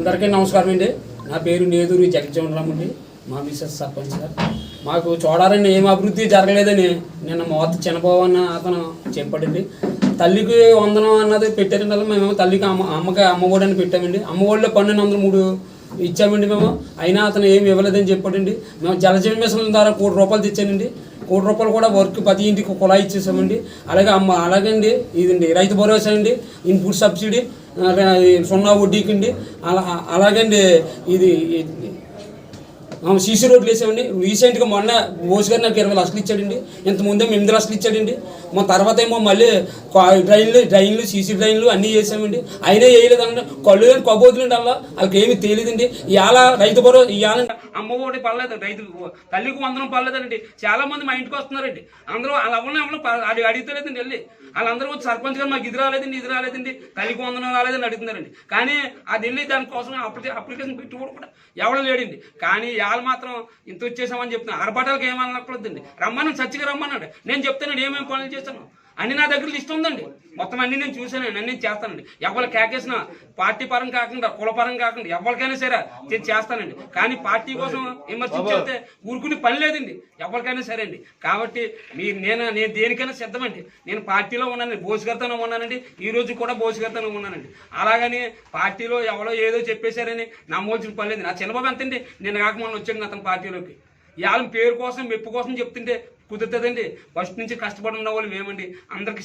అందరికీ నమస్కారం అండి. నా పేరు నేదూరి జగజ్జీవనరామండి మా మిసెస్ సర్పంచ్ సార్. మాకు చూడాలని ఏం అభివృద్ధి జరగలేదని నిన్న మోత చిన్నబాబు అన్న అతను చెప్పాడండి. తల్లికి వందనం అన్నది పెట్టారండి అలా మేము. తల్లికి అమ్మ అమ్మకి అమ్మఒడి అని పెట్టామండి. అమ్మఒడిలో పన్నెండు వందల మూడు ఇచ్చామండి మేము. అయినా అతను ఏమి ఇవ్వలేదని చెప్పాడండి. మేము జలజీవ మిషన్ ద్వారా కోటి రూపాయలు తెచ్చానండి. కోటి రూపాయలు కూడా వర్క్ ప్రతి ఇంటికి కుళాయి ఇచ్చేసామండి. అలాగే అమ్మ అలాగండి ఇదండి రైతు భరోసా అండి. ఇన్పుట్ సబ్సిడీ సున్నా వడ్డీకి అండి. అలా అలాగండి. ఇది సీసీ రోడ్లు వేసామండి. రీసెంట్గా మొన్న మోస్ గారు నాకు ఇరవై లక్షలు ఇచ్చాడండి. ఇంత ముందే ఎనిమిది లక్షలు ఇచ్చాడండి. మా తర్వాత ఏమో మళ్ళీ డ్రైన్లు డ్రైన్లు సీసీ డ్రైన్లు అన్నీ వేసామండి. అయినా వేయలేదండి. కళ్ళు లేని కబోతులండి అలా వాళ్ళకి ఏమీ తెలియదండి. ఇవాళ రైతు బరో ఇవాళ అమ్మ ఒకటి పర్లేదు రైతు తల్లికి వందనం పర్లేదండి చాలా మంది మా ఇంటికి వస్తున్నారండి. అందరూ వాళ్ళు అవ్వని అవ్వని అది అడుగుతలేదండి వెళ్ళి. వాళ్ళందరూ వచ్చి సర్పంచ్ గారు మాకు ఇది రాలేదండి ఇది రాలేదండి తల్లికి వందనం రాలేదని అడుగుతున్నారండి. కానీ అది వెళ్ళి దానికోసం అప్లికేషన్ పెట్టుకోవడం కూడా ఎవరు లేడండి. కానీ వాళ్ళు మాత్రం ఇంత వచ్చేసామని చెప్తున్నా. ఆరపాటాలకు ఏమనక్కర్లేదండి రమ్మని చచ్చిగా రమ్మన్నాడు. నేను చెప్తానండి ఏమేమి పనులు చేస్తాను? అన్ని నా దగ్గర లిస్ట్ ఉందండి. మొత్తం అన్ని నేను చూసానండి అన్ని చేస్తానండి. ఎవరు కేకేసిన పార్టీ పరం కాకుండా కులపరం కాకుండా ఎవరికైనా సరే నేను చేస్తానండి. కానీ పార్టీ కోసం విమర్శించి చెప్తే ఊరుకునే పని లేదండి. ఎవరికైనా సరే అండి. కాబట్టి మీరు నేను నేను దేనికైనా సిద్ధమండి. నేను పార్టీలో ఉన్నానండి. బోసుగర్తనం ఉన్నానండి. ఈ రోజు కూడా బోసుగర్తనం ఉన్నానండి. అలాగని పార్టీలో ఎవరో ఏదో చెప్పేశారని నమ్మవలసిన పని లేదు. నా చిన్నబాబు ఎంతండి? నేను కాక మొన్న వచ్చాను అతని పార్టీలోకి. ఇవాళ పేరు కోసం మెప్పు కోసం చెప్తుంటే కుదురుతుందండి. ఫస్ట్ నుంచి కష్టపడి ఉన్న వాళ్ళు మేమండి. అందరికి